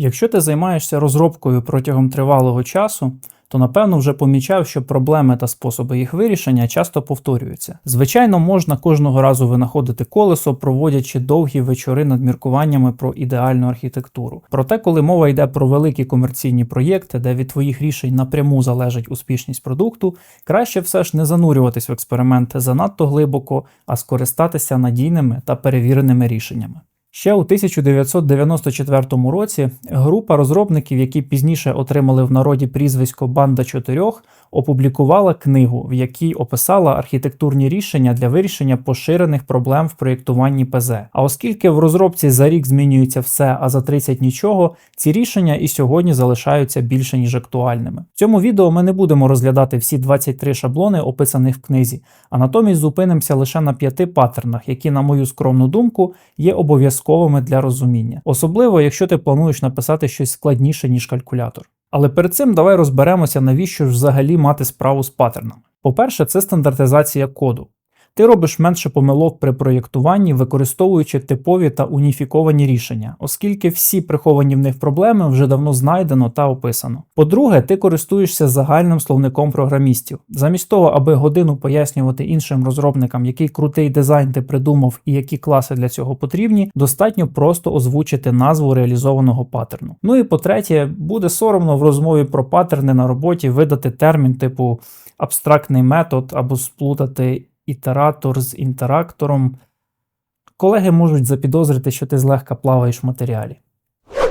Якщо ти займаєшся розробкою протягом тривалого часу, то напевно вже помічав, що проблеми та способи їх вирішення часто повторюються. Звичайно, можна кожного разу винаходити колесо, проводячи довгі вечори над міркуваннями про ідеальну архітектуру. Проте, коли мова йде про великі комерційні проєкти, де від твоїх рішень напряму залежить успішність продукту, краще все ж не занурюватись в експерименти занадто глибоко, а скористатися надійними та перевіреними рішеннями. Ще у 1994 році група розробників, які пізніше отримали в народі прізвисько Банда чотирьох, опублікувала книгу, в якій описала архітектурні рішення для вирішення поширених проблем в проєктуванні ПЗ. А оскільки в розробці за рік змінюється все, а за 30 нічого, ці рішення і сьогодні залишаються більше ніж актуальними. В цьому відео ми не будемо розглядати всі 23 шаблони, описаних в книзі, а натомість зупинимося лише на п'яти паттернах, які, на мою скромну думку, є обов'язковими для розуміння, особливо якщо ти плануєш написати щось складніше ніж калькулятор. Але перед цим давай розберемося, навіщо ж взагалі мати справу з паттернами. По-перше, це стандартизація коду. Ти робиш менше помилок при проєктуванні, використовуючи типові та уніфіковані рішення, оскільки всі приховані в них проблеми вже давно знайдено та описано. По-друге, ти користуєшся загальним словником програмістів. Замість того, аби годину пояснювати іншим розробникам, який крутий дизайн ти придумав і які класи для цього потрібні, достатньо просто озвучити назву реалізованого паттерну. Ну і по-третє, буде соромно в розмові про паттерни на роботі видати термін типу абстрактний метод або сплутати ітератор з інтерактором, колеги можуть запідозрити, що ти злегка плаваєш в матеріалі.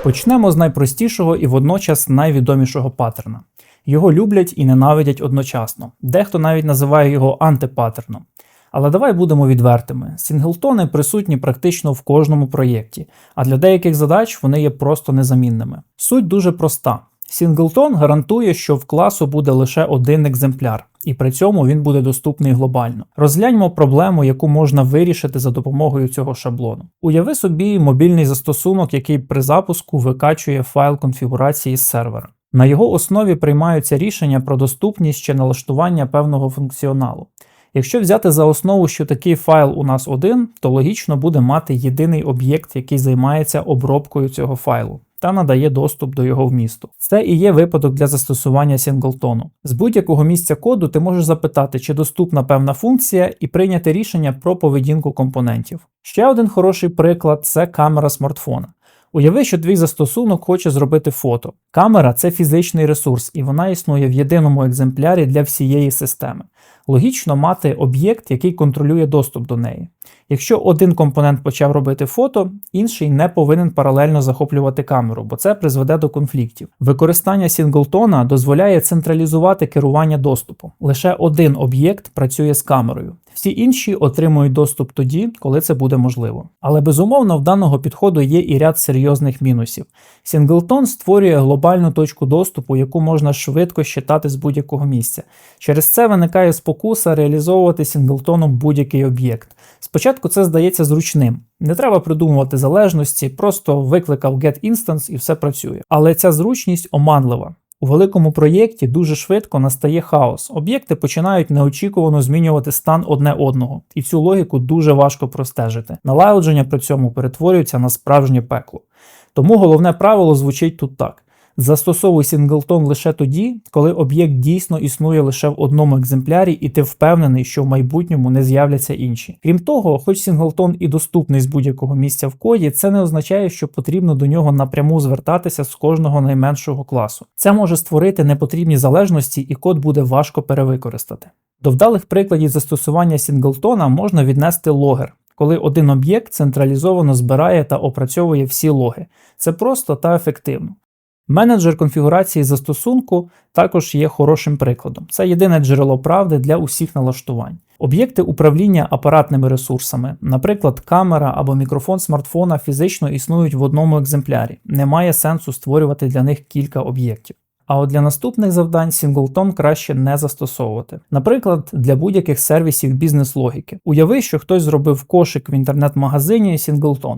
Почнемо з найпростішого і водночас найвідомішого паттерна. Його люблять і ненавидять одночасно. Дехто навіть називає його антипаттерном. Але давай будемо відвертими: сінглтони присутні практично в кожному проєкті, а для деяких задач вони є просто незамінними. Суть дуже проста. Сінглтон гарантує, що в класу буде лише один екземпляр, і при цьому він буде доступний глобально. Розгляньмо проблему, яку можна вирішити за допомогою цього шаблону. Уяви собі мобільний застосунок, який при запуску викачує файл конфігурації з сервера. На його основі приймаються рішення про доступність чи налаштування певного функціоналу. Якщо взяти за основу, що такий файл у нас один, то логічно буде мати єдиний об'єкт, який займається обробкою цього файлу та надає доступ до його вмісту. Це і є випадок для застосування сінглтону. З будь-якого місця коду ти можеш запитати, чи доступна певна функція, і прийняти рішення про поведінку компонентів. Ще один хороший приклад це камера смартфона. Уяви, що твій застосунок хоче зробити фото. Камера це фізичний ресурс, і вона існує в єдиному екземплярі для всієї системи. Логічно мати об'єкт, який контролює доступ до неї. Якщо один компонент почав робити фото, інший не повинен паралельно захоплювати камеру, бо це призведе до конфліктів. Використання Сінглтона дозволяє централізувати керування доступу. Лише один об'єкт працює з камерою. Всі інші отримують доступ тоді, коли це буде можливо. Але безумовно в даного підходу є і ряд серйозних мінусів. Сінглтон створює глобальну точку доступу, яку можна швидко щитати з будь-якого місця. Через це виникає спокуса реалізовувати Сінглтоном будь-який об'єкт. Спочатку це здається зручним. Не треба придумувати залежності, просто викликав getInstance і все працює. Але ця зручність оманлива. У великому проєкті дуже швидко настає хаос. Об'єкти починають неочікувано змінювати стан одне одного, і цю логіку дуже важко простежити. Налагодження при цьому перетворюється на справжнє пекло. Тому головне правило звучить тут так: Застосовуй сінглтон лише тоді, коли об'єкт дійсно існує лише в одному екземплярі, і ти впевнений, що в майбутньому не з'являться інші. Крім того, хоч сінглтон і доступний з будь-якого місця в коді, це не означає, що потрібно до нього напряму звертатися з кожного найменшого класу. Це може створити непотрібні залежності, і код буде важко перевикористати. До вдалих прикладів застосування сінглтона можна віднести логер. Коли один об'єкт централізовано збирає та опрацьовує всі логи. Це просто та ефективно. Менеджер конфігурації застосунку також є хорошим прикладом. Це єдине джерело правди для усіх налаштувань. Об'єкти управління апаратними ресурсами, наприклад, камера або мікрофон смартфона фізично існують в одному екземплярі. Немає сенсу створювати для них кілька об'єктів. А от для наступних завдань Singleton краще не застосовувати. Наприклад, для будь-яких сервісів бізнес-логіки. Уяви, що хтось зробив кошик в інтернет-магазині Singleton.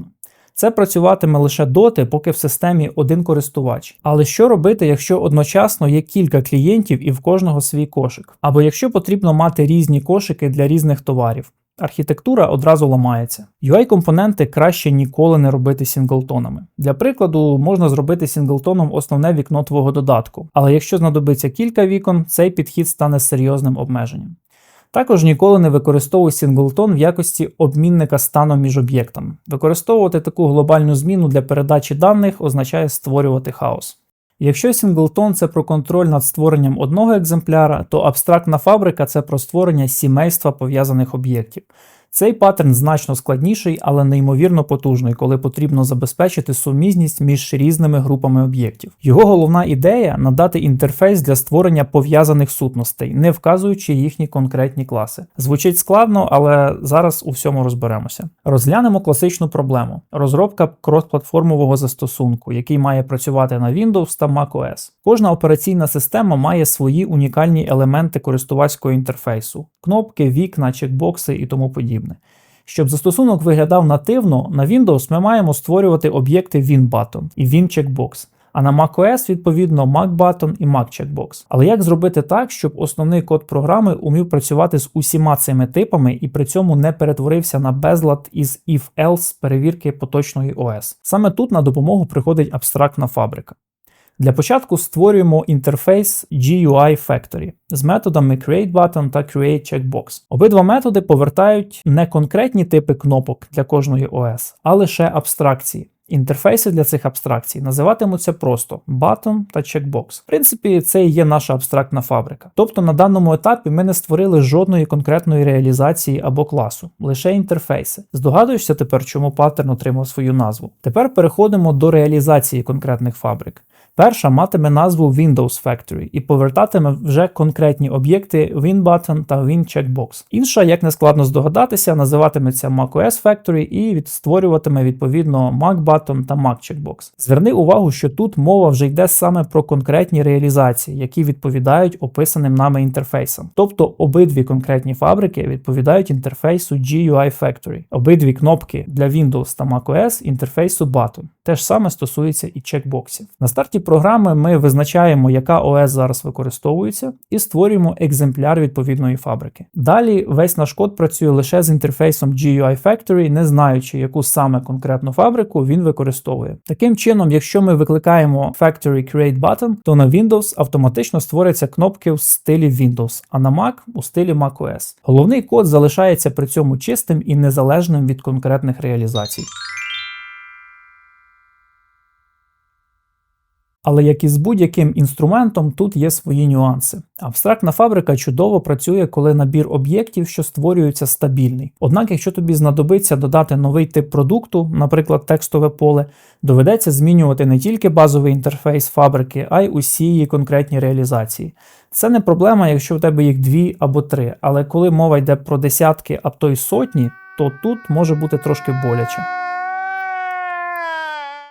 Це працюватиме лише доти, поки в системі один користувач. Але що робити, якщо одночасно є кілька клієнтів і в кожного свій кошик? Або якщо потрібно мати різні кошики для різних товарів? архітектура одразу ламається. UI-компоненти краще ніколи не робити сінглтонами. Для прикладу, можна зробити сінглтоном основне вікно твого додатку, але якщо знадобиться кілька вікон, цей підхід стане серйозним обмеженням. Також ніколи не використовуй синглтон в якості обмінника стану між об'єктами. Використовувати таку глобальну зміну для передачі даних означає створювати хаос. Якщо сінглтон це про контроль над створенням одного екземпляра, то абстрактна фабрика це про створення сімейства пов'язаних об'єктів. Цей паттерн значно складніший, але неймовірно потужний, коли потрібно забезпечити сумісність між різними групами об'єктів. Його головна ідея надати інтерфейс для створення пов'язаних сутностей, не вказуючи їхні конкретні класи. Звучить складно, але зараз у всьому розберемося. Розглянемо класичну проблему: розробка кросплатформового застосунку, який має працювати на Windows та macOS. Кожна операційна система має свої унікальні елементи користувацького інтерфейсу: кнопки, вікна, чекбокси і тому подібне. Щоб застосунок виглядав нативно, на Windows ми маємо створювати об'єкти WinButton і WinCheckbox, а на macOS, відповідно, MacButton і MacCheckbox. Але як зробити так, щоб основний код програми умів працювати з усіма цими типами і при цьому не перетворився на безлад із if-else перевірки поточної OS? Саме тут на допомогу приходить абстрактна фабрика. Для початку створюємо інтерфейс GUI Factory з методами createButton та createCheckbox. Обидва методи повертають не конкретні типи кнопок для кожної ОС, а лише абстракції. Інтерфейси для цих абстракцій називатимуться просто button та checkbox. В принципі, це і є наша абстрактна фабрика. Тобто на даному етапі ми не створили жодної конкретної реалізації або класу, лише інтерфейси. Здогадуєшся тепер, чому паттерн отримав свою назву. Тепер переходимо до реалізації конкретних фабрик. Перша матиме назву Windows Factory і повертатиме вже конкретні об'єкти WinButton та WinCheckbox. Інша, як не складно здогадатися, називатиметься macOS Factory і відстворюватиме відповідно MacButton та MacCheckbox. Зверни увагу, що тут мова вже йде саме про конкретні реалізації, які відповідають описаним нами інтерфейсам. Тобто обидві конкретні фабрики відповідають інтерфейсу GUI Factory, обидві кнопки для Windows та macOS інтерфейсу Button. Те ж саме стосується і чекбоксів. На старті програми ми визначаємо, яка ОС зараз використовується, і створюємо екземпляр відповідної фабрики. Далі весь наш код працює лише з інтерфейсом GUI Factory, не знаючи, яку саме конкретну фабрику він використовує. Таким чином, якщо ми викликаємо Factory Create Button, то на Windows автоматично створяться кнопки в стилі Windows, а на Mac у стилі macOS. Головний код залишається при цьому чистим і незалежним від конкретних реалізацій. Але як і з будь-яким інструментом, тут є свої нюанси. Абстрактна фабрика чудово працює, коли набір об'єктів, що створюються, стабільний. Однак, якщо тобі знадобиться додати новий тип продукту, наприклад, текстове поле, доведеться змінювати не тільки базовий інтерфейс фабрики, а й усі її конкретні реалізації. Це не проблема, якщо в тебе їх дві або три, але коли мова йде про десятки, а то й сотні, то тут може бути трошки боляче.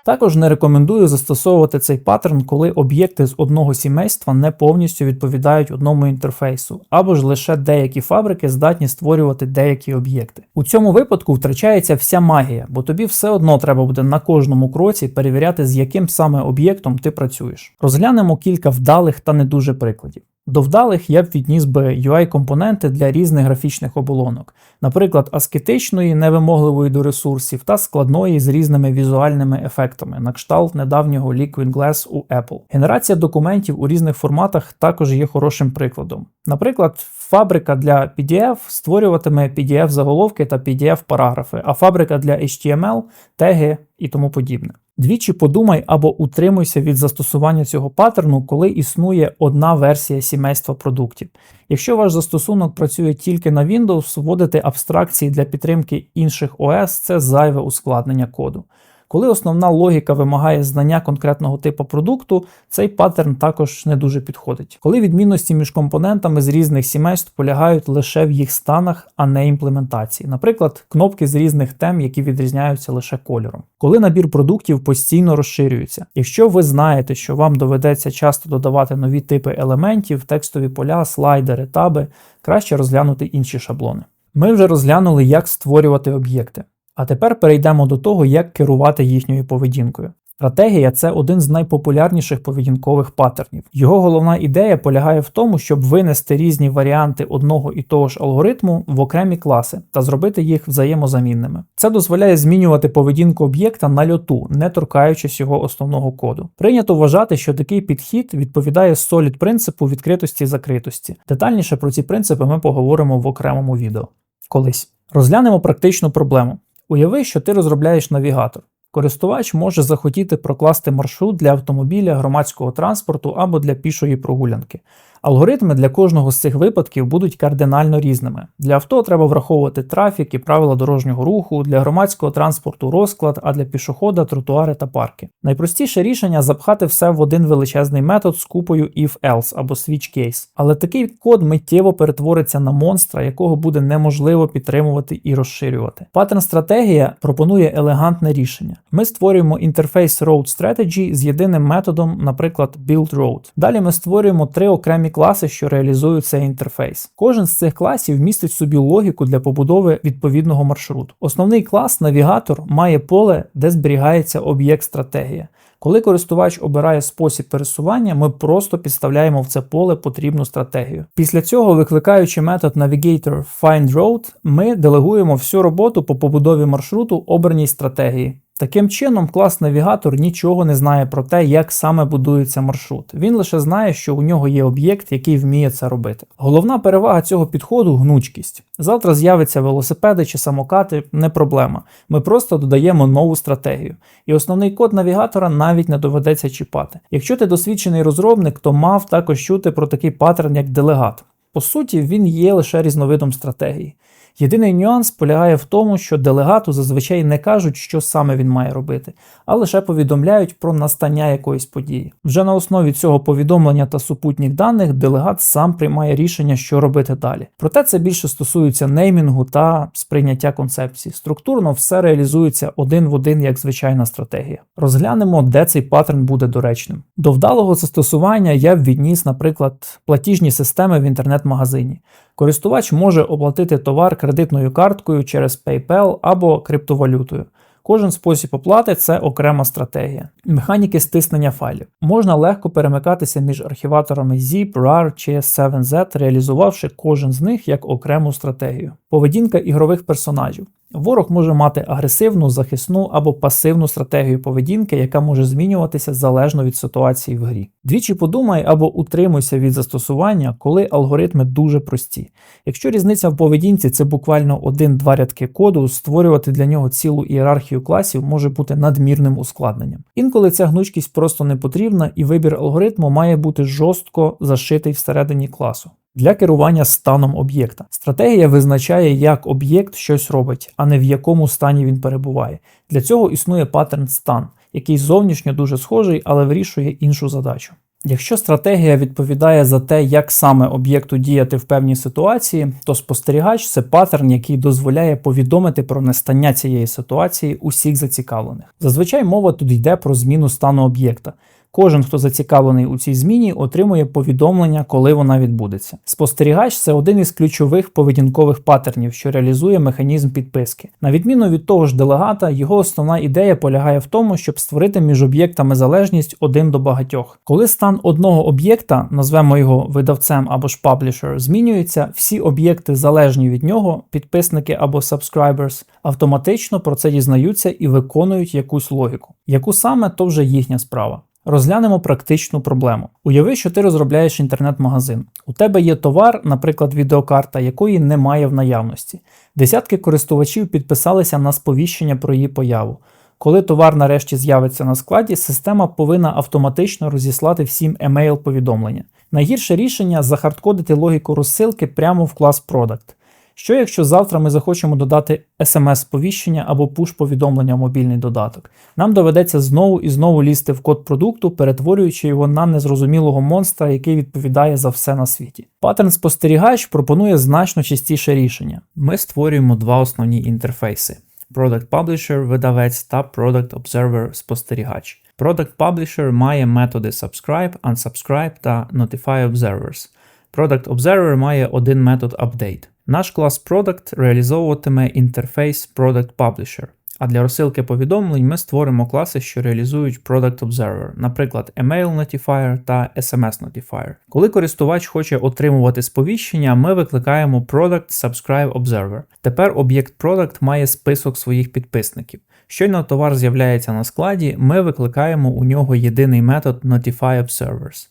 Також не рекомендую застосовувати цей паттерн, коли об'єкти з одного сімейства не повністю відповідають одному інтерфейсу, або ж лише деякі фабрики здатні створювати деякі об'єкти. У цьому випадку втрачається вся магія, бо тобі все одно треба буде на кожному кроці перевіряти, з яким саме об'єктом ти працюєш. Розглянемо кілька вдалих та не дуже прикладів. До вдалих я б відніс би UI-компоненти для різних графічних оболонок, наприклад, аскетичної, невимогливої до ресурсів та складної з різними візуальними ефектами, на кшталт недавнього Liquid Glass у Apple. Генерація документів у різних форматах також є хорошим прикладом. Наприклад, фабрика для PDF створюватиме PDF-заголовки та PDF-параграфи, а фабрика для HTML, теги і тому подібне. Двічі подумай або утримуйся від застосування цього паттерну, коли існує одна версія сімейства продуктів. Якщо ваш застосунок працює тільки на Windows, вводити абстракції для підтримки інших ОС це зайве ускладнення коду. Коли основна логіка вимагає знання конкретного типу продукту, цей паттерн також не дуже підходить. Коли відмінності між компонентами з різних сімейств полягають лише в їх станах, а не імплементації, наприклад, кнопки з різних тем, які відрізняються лише кольором. Коли набір продуктів постійно розширюється. Якщо ви знаєте, що вам доведеться часто додавати нові типи елементів, текстові поля, слайдери, таби, краще розглянути інші шаблони. Ми вже розглянули, як створювати об'єкти. А тепер перейдемо до того, як керувати їхньою поведінкою. Стратегія це один з найпопулярніших поведінкових паттернів. Його головна ідея полягає в тому, щоб винести різні варіанти одного і того ж алгоритму в окремі класи та зробити їх взаємозамінними. Це дозволяє змінювати поведінку об'єкта на льоту, не торкаючись його основного коду. Прийнято вважати, що такий підхід відповідає солід принципу відкритості і закритості. Детальніше про ці принципи ми поговоримо в окремому відео. Колись розглянемо практичну проблему. Уяви, що ти розробляєш навігатор. Користувач може захотіти прокласти маршрут для автомобіля, громадського транспорту або для пішої прогулянки. Алгоритми для кожного з цих випадків будуть кардинально різними. Для авто треба враховувати трафік і правила дорожнього руху, для громадського транспорту розклад, а для пішохода тротуари та парки. Найпростіше рішення запхати все в один величезний метод з купою if-else або switch case. Але такий код миттєво перетвориться на монстра, якого буде неможливо підтримувати і розширювати. Паттерн стратегія пропонує елегантне рішення. Ми створюємо інтерфейс Road Strategy з єдиним методом, наприклад, build road. Далі ми створюємо три окремі класи, що реалізують цей інтерфейс. Кожен з цих класів містить собі логіку для побудови відповідного маршруту. Основний клас навігатор має поле, де зберігається об'єкт стратегія. Коли користувач обирає спосіб пересування, ми просто підставляємо в це поле потрібну стратегію. Після цього, викликаючи метод Navigator FindRoad, ми делегуємо всю роботу по побудові маршруту обраній стратегії. Таким чином, клас навігатор нічого не знає про те, як саме будується маршрут. Він лише знає, що у нього є об'єкт, який вміє це робити. Головна перевага цього підходу гнучкість. Завтра з'явиться велосипеди чи самокати, не проблема. Ми просто додаємо нову стратегію. І основний код навігатора навіть не доведеться чіпати. Якщо ти досвідчений розробник, то мав також чути про такий паттерн, як делегат. По суті, він є лише різновидом стратегії. Єдиний нюанс полягає в тому, що делегату зазвичай не кажуть, що саме він має робити, а лише повідомляють про настання якоїсь події. Вже на основі цього повідомлення та супутніх даних делегат сам приймає рішення, що робити далі. Проте це більше стосується неймінгу та сприйняття концепції. Структурно все реалізується один в один як звичайна стратегія. Розглянемо, де цей паттерн буде доречним. До вдалого застосування я б відніс, наприклад, платіжні системи в інтернет-магазині. Користувач може оплатити товар кредитною карткою через PayPal або криптовалютою. Кожен спосіб оплати це окрема стратегія. Механіки стиснення файлів. Можна легко перемикатися між архіваторами ZIP, RAR чи 7Z, реалізувавши кожен з них як окрему стратегію. Поведінка ігрових персонажів. Ворог може мати агресивну, захисну або пасивну стратегію поведінки, яка може змінюватися залежно від ситуації в грі. Двічі подумай або утримуйся від застосування, коли алгоритми дуже прості. Якщо різниця в поведінці це буквально один-два рядки коду, створювати для нього цілу ієрархію класів може бути надмірним ускладненням. Інколи ця гнучкість просто не потрібна, і вибір алгоритму має бути жорстко зашитий всередині класу. Для керування станом об'єкта. Стратегія визначає, як об'єкт щось робить, а не в якому стані він перебуває. Для цього існує паттерн стан, який зовнішньо дуже схожий, але вирішує іншу задачу. Якщо стратегія відповідає за те, як саме об'єкту діяти в певній ситуації, то спостерігач це паттерн, який дозволяє повідомити про нестання цієї ситуації усіх зацікавлених. Зазвичай мова тут йде про зміну стану об'єкта. Кожен, хто зацікавлений у цій зміні, отримує повідомлення, коли вона відбудеться. Спостерігач це один із ключових поведінкових паттернів, що реалізує механізм підписки. На відміну від того ж делегата, його основна ідея полягає в тому, щоб створити між об'єктами залежність один до багатьох. Коли стан одного об'єкта, назвемо його видавцем або ж паблішер, змінюється, всі об'єкти залежні від нього, підписники або subscribers, автоматично про це дізнаються і виконують якусь логіку. Яку саме то вже їхня справа. Розглянемо практичну проблему. Уяви, що ти розробляєш інтернет-магазин. У тебе є товар, наприклад, відеокарта, якої немає в наявності. Десятки користувачів підписалися на сповіщення про її появу. Коли товар нарешті з'явиться на складі, система повинна автоматично розіслати всім емейл-повідомлення. Найгірше рішення захардкодити логіку розсилки прямо в клас Product. Що якщо завтра ми захочемо додати смс-сповіщення або пуш-повідомлення в мобільний додаток? Нам доведеться знову і знову лізти в код продукту, перетворюючи його на незрозумілого монстра, який відповідає за все на світі. Паттерн спостерігач пропонує значно частіше рішення. Ми створюємо два основні інтерфейси: Product Publisher, видавець та Product Observer спостерігач. Product Publisher має методи Subscribe, Unsubscribe та Notify Observers. Product Observer має один метод Update. Наш клас Product реалізовуватиме інтерфейс Product Publisher, А для розсилки повідомлень ми створимо класи, що реалізують Product Observer, наприклад, Email Notifier та SMS Notifier. Коли користувач хоче отримувати сповіщення, ми викликаємо Product Subscribe Observer. Тепер об'єкт Product має список своїх підписників. Щойно товар з'являється на складі, ми викликаємо у нього єдиний метод Notify Observers.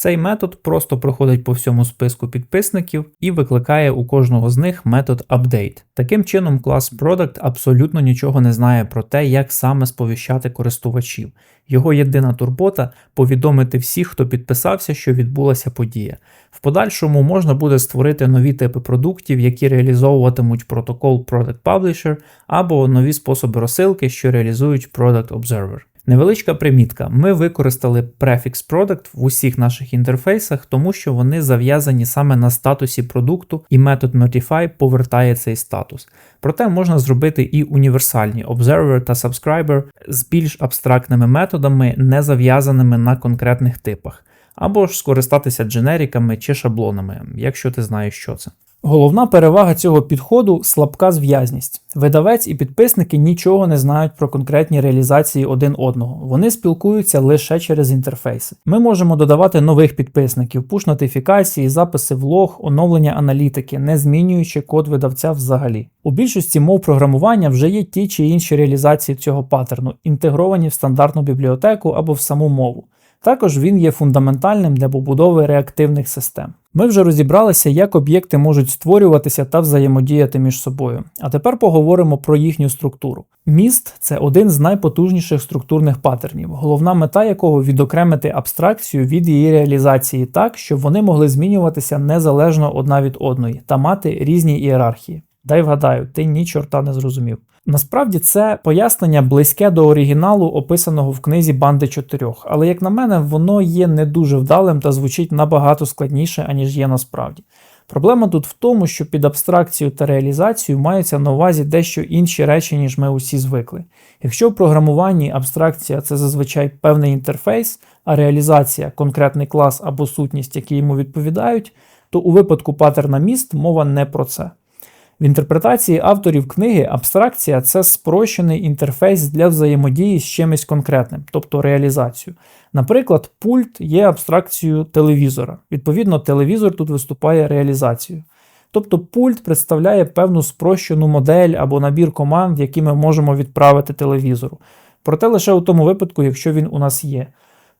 Цей метод просто проходить по всьому списку підписників і викликає у кожного з них метод update. Таким чином, клас Product абсолютно нічого не знає про те, як саме сповіщати користувачів. Його єдина турбота повідомити всіх, хто підписався, що відбулася подія. В подальшому можна буде створити нові типи продуктів, які реалізовуватимуть протокол Product Publisher або нові способи розсилки, що реалізують Product Observer. Невеличка примітка. Ми використали префікс Product в усіх наших інтерфейсах, тому що вони зав'язані саме на статусі продукту, і метод Notify повертає цей статус. Проте можна зробити і універсальні Observer та Subscriber з більш абстрактними методами, не зав'язаними на конкретних типах, або ж скористатися дженериками чи шаблонами, якщо ти знаєш, що це. Головна перевага цього підходу слабка зв'язність. Видавець і підписники нічого не знають про конкретні реалізації один одного. Вони спілкуються лише через інтерфейси. Ми можемо додавати нових підписників, пуш-нотифікації, записи в лог, оновлення аналітики, не змінюючи код видавця взагалі. У більшості мов програмування вже є ті чи інші реалізації цього паттерну, інтегровані в стандартну бібліотеку або в саму мову. Також він є фундаментальним для побудови реактивних систем. Ми вже розібралися, як об'єкти можуть створюватися та взаємодіяти між собою. А тепер поговоримо про їхню структуру. Міст це один з найпотужніших структурних паттернів, головна мета якого відокремити абстракцію від її реалізації так, щоб вони могли змінюватися незалежно одна від одної та мати різні ієрархії. Дай вгадаю, ти ні чорта не зрозумів. Насправді це пояснення близьке до оригіналу, описаного в книзі Банди чотирьох, але, як на мене, воно є не дуже вдалим та звучить набагато складніше, аніж є насправді. Проблема тут в тому, що під абстракцію та реалізацію маються на увазі дещо інші речі, ніж ми усі звикли. Якщо в програмуванні абстракція це зазвичай певний інтерфейс, а реалізація конкретний клас або сутність, які йому відповідають, то у випадку паттерна міст мова не про це. В інтерпретації авторів книги абстракція це спрощений інтерфейс для взаємодії з чимось конкретним, тобто реалізацію. Наприклад, пульт є абстракцією телевізора. Відповідно, телевізор тут виступає реалізацією. Тобто пульт представляє певну спрощену модель або набір команд, які ми можемо відправити телевізору. Проте лише у тому випадку, якщо він у нас є.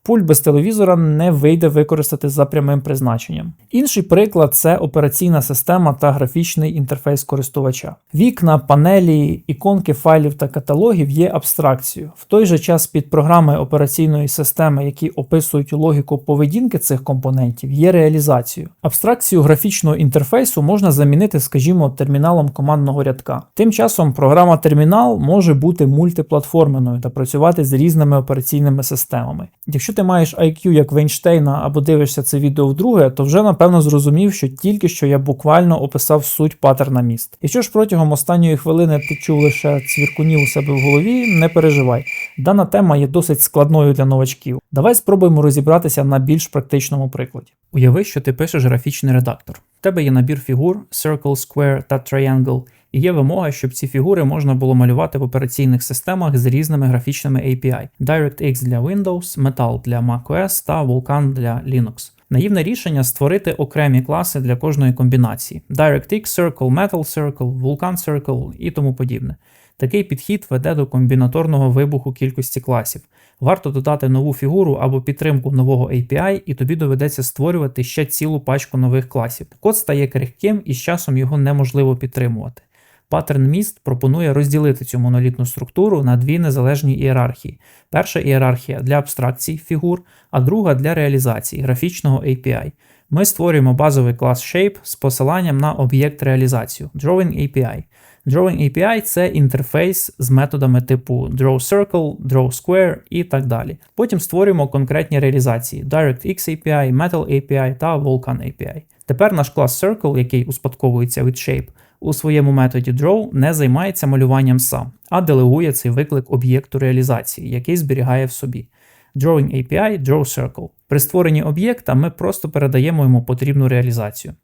Пульт без телевізора не вийде використати за прямим призначенням. Інший приклад це операційна система та графічний інтерфейс користувача. Вікна, панелі, іконки файлів та каталогів є абстракцією. В той же час під програми операційної системи, які описують логіку поведінки цих компонентів, є реалізацією. Абстракцію графічного інтерфейсу можна замінити, скажімо, терміналом командного рядка. Тим часом програма термінал може бути мультиплатформеною та працювати з різними операційними системами. Якщо ти маєш IQ як Вейнштейна або дивишся це відео вдруге, то вже напевно зрозумів, що тільки що я буквально описав суть паттерна міст. Якщо ж протягом останньої хвилини ти чув лише цвіркунів у себе в голові, не переживай. Дана тема є досить складною для новачків. Давай спробуємо розібратися на більш практичному прикладі. Уяви, що ти пишеш графічний редактор. У тебе є набір фігур Circle, Square та Triangle, є вимога, щоб ці фігури можна було малювати в операційних системах з різними графічними API: DirectX для Windows, Metal для macOS та Vulkan для Linux. Наївне рішення створити окремі класи для кожної комбінації: DirectX Circle, Metal Circle, Vulkan Circle і тому подібне. Такий підхід веде до комбінаторного вибуху кількості класів. Варто додати нову фігуру або підтримку нового API, і тобі доведеться створювати ще цілу пачку нових класів. Код стає крихким і з часом його неможливо підтримувати. Паттерн міст пропонує розділити цю монолітну структуру на дві незалежні ієрархії. Перша ієрархія для абстракцій фігур, а друга для реалізації графічного API. Ми створюємо базовий клас Shape з посиланням на об'єкт реалізацію Drawing API. Drawing API це інтерфейс з методами типу DrawCircle, DrawSquare і так далі. Потім створюємо конкретні реалізації DirectX API, Metal API та Vulkan API. Тепер наш клас Circle, який успадковується від Shape, у своєму методі Draw не займається малюванням сам, а делегує цей виклик об'єкту реалізації, який зберігає в собі. Drawing API Draw Circle. При створенні об'єкта ми просто передаємо йому потрібну реалізацію.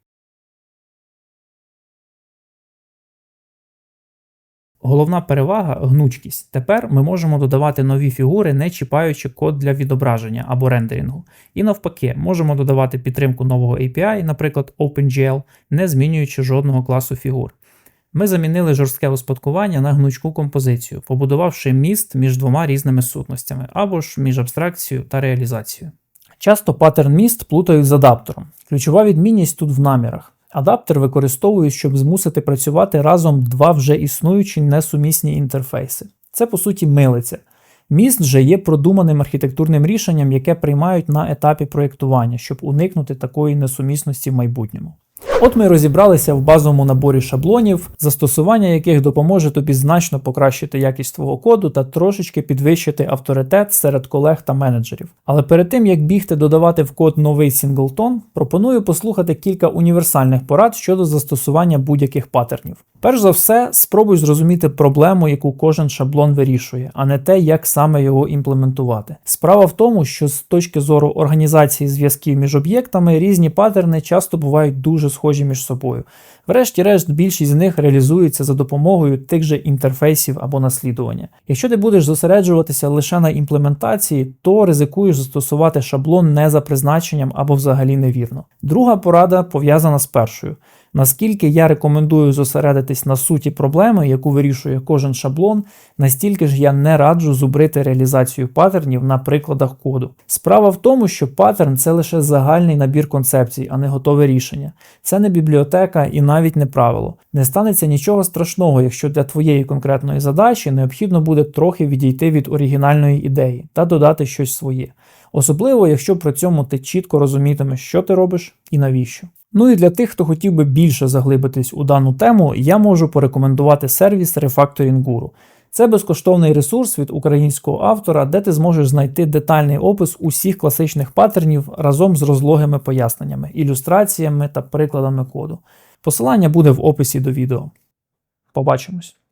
Головна перевага гнучкість. Тепер ми можемо додавати нові фігури, не чіпаючи код для відображення або рендерінгу. І навпаки, можемо додавати підтримку нового API, наприклад, OpenGL, не змінюючи жодного класу фігур. Ми замінили жорстке успадкування на гнучку композицію, побудувавши міст між двома різними сутностями або ж між абстракцією та реалізацією. Часто паттерн міст плутають з адаптером. Ключова відмінність тут в намірах. Адаптер використовують, щоб змусити працювати разом два вже існуючі несумісні інтерфейси. Це по суті милиця. Міст вже є продуманим архітектурним рішенням, яке приймають на етапі проєктування, щоб уникнути такої несумісності в майбутньому. От ми розібралися в базовому наборі шаблонів, застосування яких допоможе тобі значно покращити якість твого коду та трошечки підвищити авторитет серед колег та менеджерів. Але перед тим як бігти додавати в код новий сінглтон, пропоную послухати кілька універсальних порад щодо застосування будь-яких паттернів. Перш за все, спробуй зрозуміти проблему, яку кожен шаблон вирішує, а не те, як саме його імплементувати. Справа в тому, що з точки зору організації зв'язків між об'єктами різні паттерни часто бувають дуже схожі між собою. Врешті-решт, більшість з них реалізується за допомогою тих же інтерфейсів або наслідування. Якщо ти будеш зосереджуватися лише на імплементації, то ризикуєш застосувати шаблон не за призначенням або взагалі невірно. Друга порада пов'язана з першою. Наскільки я рекомендую зосередитись на суті проблеми, яку вирішує кожен шаблон, настільки ж я не раджу зубрити реалізацію паттернів на прикладах коду. Справа в тому, що паттерн це лише загальний набір концепцій, а не готове рішення. Це не бібліотека і навіть не правило. Не станеться нічого страшного, якщо для твоєї конкретної задачі необхідно буде трохи відійти від оригінальної ідеї та додати щось своє. Особливо, якщо при цьому ти чітко розумітимеш, що ти робиш і навіщо. Ну і для тих, хто хотів би більше заглибитись у дану тему, я можу порекомендувати сервіс Refactoring Guru. Це безкоштовний ресурс від українського автора, де ти зможеш знайти детальний опис усіх класичних паттернів разом з розлогими поясненнями, ілюстраціями та прикладами коду. Посилання буде в описі до відео. Побачимось!